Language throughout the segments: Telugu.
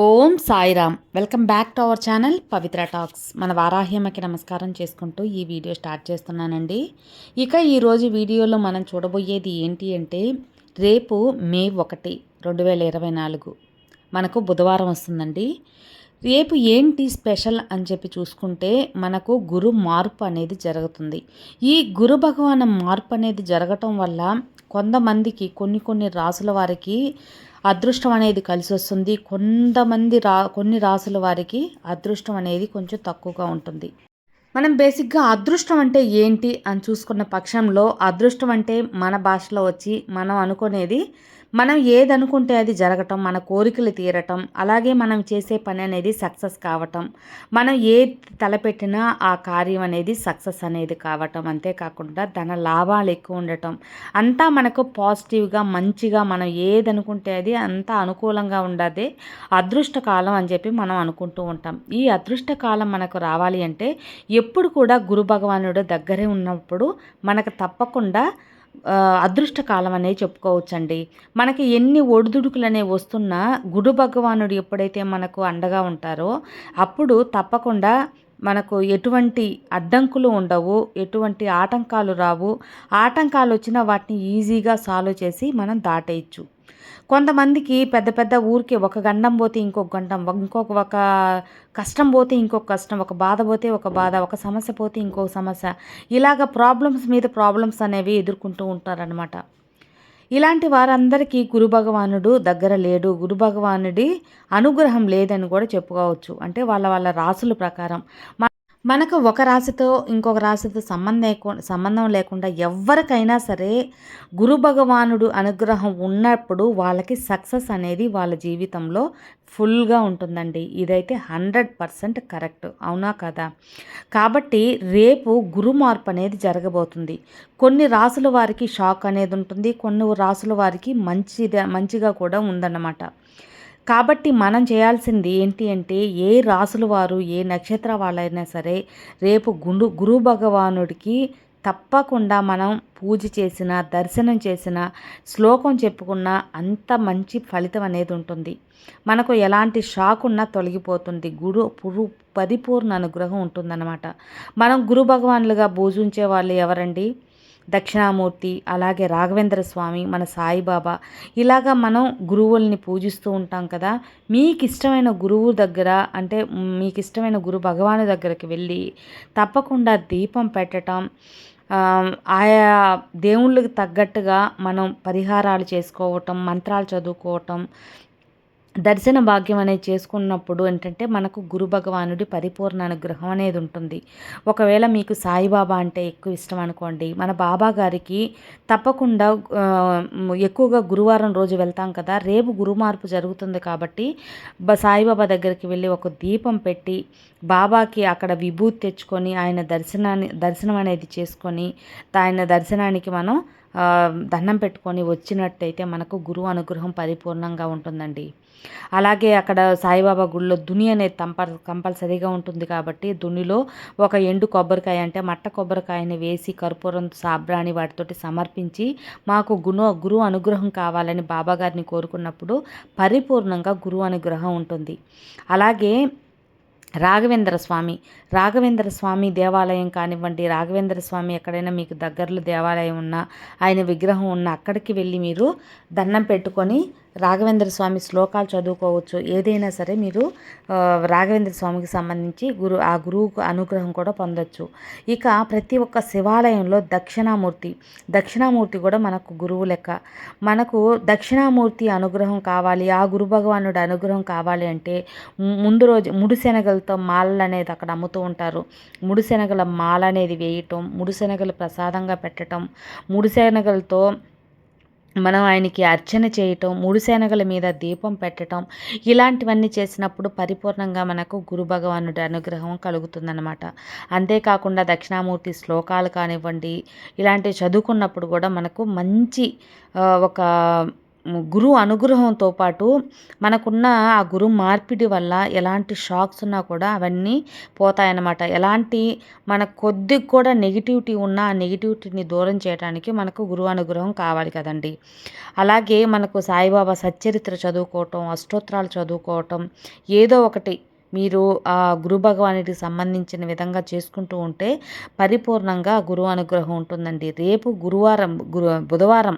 Om Sairam. Welcome back to our channel Pavitra talks. మన వారాహ్యమకి నమస్కారం చేసుకుంటూ ఈ వీడియో స్టార్ట్ చేస్తున్నానండి. ఇక ఈరోజు వీడియోలో మనం చూడబోయేది ఏంటి అంటే రేపు మే ఒకటి రెండు వేల ఇరవై నాలుగు. మనకు బుధవారం వస్తుందండి. రేపు ఏంటి స్పెషల్ అని చెప్పి చూసుకుంటే మనకు గురు మార్పు అనేది జరుగుతుంది. ఈ గురు భగవాన్ మార్పు అనేది జరగటం వల్ల కొంతమందికి కొన్ని కొన్ని రాసుల వారికి అదృష్టం అనేది కలిసి వస్తుంది కొంతమంది రా కొన్ని రాసుల వారికి అదృష్టం అనేది కొంచెం తక్కువగా ఉంటుంది. మనం బేసిక్గా అదృష్టం అంటే ఏంటి అని చూసుకున్న పక్షంలో అదృష్టం అంటే మన భాషలో వచ్చి మనం అనుకునేది మనం ఏదనుకుంటే అది జరగటం మన కోరికలు తీరటం అలాగే మనం చేసే పని అనేది సక్సెస్ కావటం మనం ఏ తలపెట్టినా ఆ కార్యం అనేది సక్సెస్ అనేది కావటం అంతేకాకుండా ధన లాభాలు ఎక్కువ ఉండటం అంతా మనకు పాజిటివ్గా మంచిగా మనం ఏదనుకుంటే అది అంతా అనుకూలంగా ఉండదే అదృష్టకాలం అని చెప్పి మనం అనుకుంటూ ఉంటాం. ఈ అదృష్టకాలం మనకు రావాలి అంటే ఎప్పుడు కూడా గురు భగవానుడు దగ్గరే ఉన్నప్పుడు మనకు తప్పకుండా అదృష్టకాలం అనే చెప్పుకోవచ్చండి. మనకి ఎన్ని ఒడిదుడుకులు అనేవి వస్తున్నా గుడు భగవానుడు ఎప్పుడైతే మనకు అండగా ఉంటారో అప్పుడు తప్పకుండా మనకు ఎటువంటి అడ్డంకులు ఉండవు ఎటువంటి ఆటంకాలు రావు. ఆటంకాలు వచ్చినా వాటిని ఈజీగా సాల్వ్ చేసి మనం దాటేయచ్చు. కొంతమందికి పెద్ద పెద్ద ఊరికి ఒక గండం పోతే ఇంకొక గండం ఇంకొక ఒక కష్టం పోతే ఇంకొక కష్టం ఒక బాధ పోతే ఒక బాధ ఒక సమస్య పోతే ఇంకొక సమస్య. ఇలాగ ప్రాబ్లమ్స్ మీద ప్రాబ్లమ్స్ అనేవి ఎదుర్కొంటూ ఉంటారనమాట ఇలాంటి వారందరికీ గురు భగవానుడు దగ్గర లేడు. గురు భగవానుడి అనుగ్రహం లేదని కూడా చెప్పుకోవచ్చు. అంటే వాళ్ళ వాళ్ళ రాసుల ప్రకారం. మనకు ఒక రాశితో ఇంకొక రాశితో సంబంధం సంబంధం లేకుండా ఎవరికైనా సరే గురు భగవానుడు అనుగ్రహం ఉన్నప్పుడు వాళ్ళకి సక్సెస్ అనేది వాళ్ళ జీవితంలో ఫుల్గా ఉంటుందండి. ఇదైతే హండ్రెడ్ పర్సెంట్ కరెక్ట్. అవునా కదా? కాబట్టి రేపు గురు మార్పు అనేది జరగబోతుంది. కొన్ని రాసుల వారికి షాక్ అనేది ఉంటుంది. కొన్ని రాసుల వారికి మంచిది మంచిగా కూడా ఉందన్నమాట. కాబట్టి మనం చేయాల్సింది ఏంటి అంటే ఏ రాసుల వారు ఏ నక్షత్ర వాళ్ళైనా సరే రేపు గుండు గురు భగవానుడికి తప్పకుండా మనం పూజ చేసిన దర్శనం చేసిన శ్లోకం చెప్పుకున్న అంత మంచి ఫలితం అనేది ఉంటుంది. మనకు ఎలాంటి షాక్ ఉన్నా తొలగిపోతుంది. గురు పురు పరిపూర్ణ అనుగ్రహం ఉంటుందన్నమాట. మనం గురు భగవాన్లుగా పూజించే వాళ్ళు ఎవరండి? దక్షిణామూర్తి అలాగే రాఘవేంద్ర స్వామి మన సాయిబాబా. ఇలాగా మనం గురువుల్ని పూజిస్తూ ఉంటాం కదా. మీకు ఇష్టమైన గురువు దగ్గర అంటే మీకు ఇష్టమైన గురు భగవాను దగ్గరికి వెళ్ళి తప్పకుండా దీపం పెట్టడం ఆయా దేవుళ్ళకి తగ్గట్టుగా మనం పరిహారాలు చేసుకోవటం మంత్రాలు చదువుకోవటం దర్శన భాగ్యం అనేది చేసుకున్నప్పుడు ఏంటంటే మనకు గురు భగవానుడి పరిపూర్ణ అనుగ్రహం అనేది ఉంటుంది. ఒకవేళ మీకు సాయిబాబా అంటే ఎక్కువ ఇష్టం అనుకోండి మన బాబా గారికి తప్పకుండా ఎక్కువగా గురువారం రోజు వెళ్తాం కదా రేపు గురుమార్పు జరుగుతుంది కాబట్టి సాయిబాబా దగ్గరికి వెళ్ళి ఒక దీపం పెట్టి బాబాకి అక్కడ విభూతి తెచ్చుకొని ఆయన దర్శనాన్ని దర్శనం అనేది చేసుకొని ఆయన దర్శనానికి మనం దండం పెట్టుకొని వచ్చినట్టయితే మనకు గురువు అనుగ్రహం పరిపూర్ణంగా ఉంటుందండి. అలాగే అక్కడ సాయిబాబా గుడిలో దుని అనేది కంపల్ కంపల్సరీగా ఉంటుంది కాబట్టి దునిలో ఒక ఎండు కొబ్బరికాయ అంటే మట్ట కొబ్బరికాయని వేసి కర్పూరం సాబ్రాణి వాటితోటి సమర్పించి మాకు గుణ గురువు అనుగ్రహం కావాలని బాబాగారిని కోరుకున్నప్పుడు పరిపూర్ణంగా గురువు అనుగ్రహం ఉంటుంది. అలాగే రాఘవేంద్ర స్వామి రాఘవేంద్ర స్వామి దేవాలయం కానివ్వండి రాఘవేంద్ర స్వామి ఎక్కడైనా మీకు దగ్గరలో దేవాలయం ఉన్నా ఆయన విగ్రహం ఉన్న అక్కడికి వెళ్ళి మీరు దండం పెట్టుకొని రాఘవేంద్ర స్వామి శ్లోకాలు చదువుకోవచ్చు. ఏదైనా సరే మీరు రాఘవేంద్ర స్వామికి సంబంధించి గురు ఆ గురువుకు అనుగ్రహం కూడా పొందొచ్చు. ఇక ప్రతి ఒక్క శివాలయంలో దక్షిణామూర్తి దక్షిణామూర్తి కూడా మనకు గురువు లెక్క. మనకు దక్షిణామూర్తి అనుగ్రహం కావాలి ఆ గురు భగవానుడి అనుగ్రహం కావాలి అంటే ముందు రోజు ముడిశెనగలతో మాలలు అనేది అక్కడ అమ్ముతూ ఉంటారు. ముడిశెనగల మాల అనేది వేయటం ముడిశెనగలు ప్రసాదంగా పెట్టడం ముడిశెనగలతో మనం ఆయనకి అర్చన చేయటం మూడు మీద దీపం పెట్టడం ఇలాంటివన్నీ చేసినప్పుడు పరిపూర్ణంగా మనకు గురు భగవానుడి అనుగ్రహం కలుగుతుందన్నమాట. అంతేకాకుండా దక్షిణామూర్తి శ్లోకాలు కానివ్వండి ఇలాంటివి చదువుకున్నప్పుడు కూడా మనకు మంచి ఒక గురు అనుగ్రహంతో పాటు మనకున్న ఆ గురు మార్పిడి వల్ల ఎలాంటి షాక్స్ ఉన్నా కూడా అవన్నీ పోతాయన్నమాట. ఎలాంటి మన కొద్ది కూడా నెగిటివిటీ ఉన్నా ఆ నెగిటివిటీని దూరం చేయడానికి మనకు గురువు అనుగ్రహం కావాలి కదండి. అలాగే మనకు సాయిబాబా సచ్చరిత్ర చదువుకోవటం అష్టోత్తరాలు చదువుకోవటం ఏదో ఒకటి మీరు ఆ గురు భగవానికి సంబంధించిన విధంగా చేసుకుంటూ ఉంటే పరిపూర్ణంగా గురువు అనుగ్రహం ఉంటుందండి. రేపు గురువారం గురు బుధవారం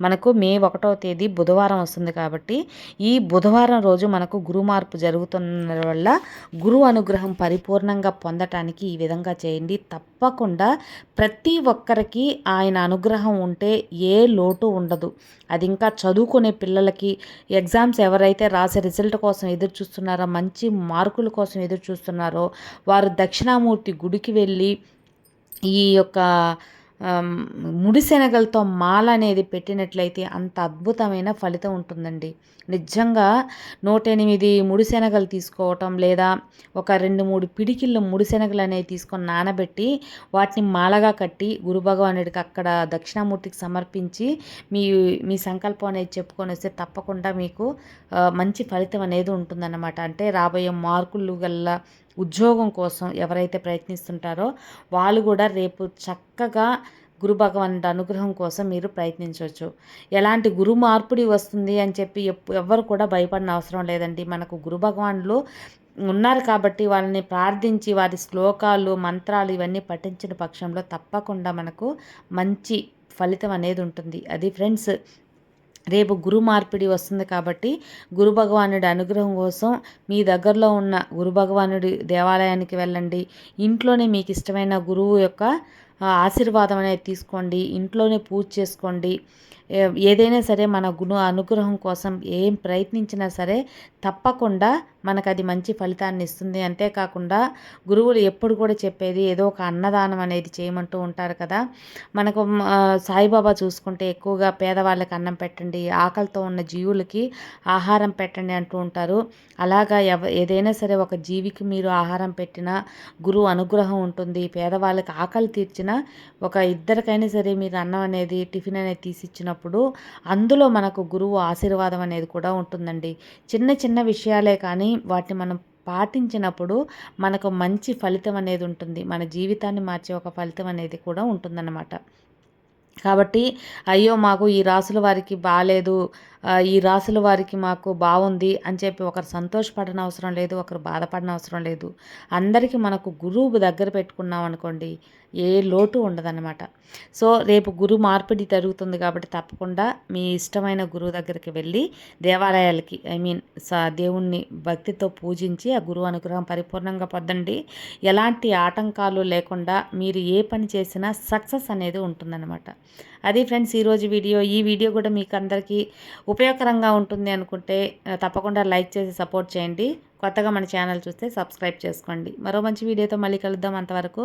మనకు మే ఒకటవ తేదీ బుధవారం వస్తుంది కాబట్టి ఈ బుధవారం రోజు మనకు గురు మార్పు జరుగుతున్న వల్ల గురువు అనుగ్రహం పరిపూర్ణంగా పొందటానికి ఈ విధంగా చేయండి. తప్పకుండా ప్రతి ఒక్కరికి ఆయన అనుగ్రహం ఉంటే ఏ లోటు ఉండదు. అది ఇంకా చదువుకునే పిల్లలకి ఎగ్జామ్స్ ఎవరైతే రాసే రిజల్ట్ కోసం ఎదురు చూస్తున్నారో మంచి మార్కుల కోసం ఎదురు చూస్తున్నారో వారు దక్షిణామూర్తి గుడికి వెళ్ళి ఈ యొక్క ముడిశెనగలతో మాల అనేది పెట్టినట్లయితే అంత అద్భుతమైన ఫలితం ఉంటుందండి. నిజంగా నూట ఎనిమిది తీసుకోవటం లేదా ఒక రెండు మూడు పిడికిళ్ళు ముడిశెనగలు అనేవి తీసుకొని నానబెట్టి వాటిని మాలగా కట్టి గురు భగవానుడికి అక్కడ దక్షిణామూర్తికి సమర్పించి మీ మీ సంకల్పం అనేది చెప్పుకొని వస్తే తప్పకుండా మీకు మంచి ఫలితం అనేది ఉంటుందన్నమాట. అంటే రాబోయే మార్కులు గల్లా ఉద్యోగం కోసం ఎవరైతే ప్రయత్నిస్తుంటారో వాళ్ళు కూడా రేపు చక్కగా గురు భగవంతుడి అనుగ్రహం కోసం మీరు ప్రయత్నించవచ్చు. ఎలాంటి గురు మార్పిడి వస్తుంది అని చెప్పి ఎవ్వరు కూడా భయపడిన అవసరం లేదండి. మనకు గురు భగవానులు ఉన్నారు కాబట్టి వాళ్ళని ప్రార్థించి వారి శ్లోకాలు మంత్రాలు ఇవన్నీ పఠించిన పక్షంలో తప్పకుండా మనకు మంచి ఫలితం అనేది ఉంటుంది. అది ఫ్రెండ్స్ రేపు గురు మార్పిడి వస్తుంది కాబట్టి గురు భగవానుడి అనుగ్రహం కోసం మీ దగ్గరలో ఉన్న గురు భగవానుడి దేవాలయానికి వెళ్ళండి. ఇంట్లోనే మీకు ఇష్టమైన గురువు యొక్క ఆశీర్వాదం అనేది తీసుకోండి ఇంట్లోనే పూజ చేసుకోండి. ఏదైనా సరే మన గుణ అనుగ్రహం కోసం ఏం ప్రయత్నించినా సరే తప్పకుండా మనకు అది మంచి ఫలితాన్ని ఇస్తుంది. అంతేకాకుండా గురువులు ఎప్పుడు కూడా చెప్పేది ఏదో ఒక అన్నదానం అనేది చేయమంటూ ఉంటారు కదా. మనకు సాయిబాబా చూసుకుంటే ఎక్కువగా పేదవాళ్ళకి అన్నం పెట్టండి ఆకలితో ఉన్న జీవులకి ఆహారం పెట్టండి అంటూ ఉంటారు. అలాగా ఎవ ఏదైనా సరే ఒక జీవికి మీరు ఆహారం పెట్టినా గురువు అనుగ్రహం ఉంటుంది. పేదవాళ్ళకి ఆకలి తీర్చిన ఒక ఇద్దరికైనా సరే మీరు అన్నం అనేది టిఫిన్ అనేది తీసిచ్చినప్పుడు అందులో మనకు గురువు ఆశీర్వాదం అనేది కూడా ఉంటుందండి. చిన్న చిన్న విషయాలే కానీ వాటిని మనం పాటించినప్పుడు మనకు మంచి ఫలితం అనేది ఉంటుంది. మన జీవితాన్ని మార్చే ఒక ఫలితం అనేది కూడా ఉంటుందన్నమాట. కాబట్టి అయ్యో మాకు ఈ రాసుల వారికి బాగాలేదు ఈ రాసుల వారికి మాకు బాగుంది అని చెప్పి ఒకరు సంతోషపడన అవసరం లేదు ఒకరు బాధపడిన అవసరం లేదు. అందరికీ మనకు గురువు దగ్గర పెట్టుకున్నాం అనుకోండి ఏ లోటు ఉండదన్నమాట. సో రేపు గురు మార్పిడి జరుగుతుంది కాబట్టి తప్పకుండా మీ ఇష్టమైన గురువు దగ్గరికి వెళ్ళి దేవాలయాలకి ఐ మీన్ సా దేవుణ్ణి భక్తితో పూజించి ఆ గురువు అనుగ్రహం పరిపూర్ణంగా పొందండి. ఎలాంటి ఆటంకాలు లేకుండా మీరు ఏ పని చేసినా సక్సెస్ అనేది ఉంటుందన్నమాట. అది ఫ్రెండ్స్ ఈరోజు వీడియో. ఈ వీడియో కూడా మీకు అందరికీ ఉపయోగకరంగా ఉంటుంది అనుకుంటే తప్పకుండా లైక్ చేసి సపోర్ట్ చేయండి. కొత్తగా మన ఛానల్ చూస్తే సబ్స్క్రైబ్ చేసుకోండి. మరో మంచి వీడియోతో మళ్ళీ కలుద్దాం అంతవరకు.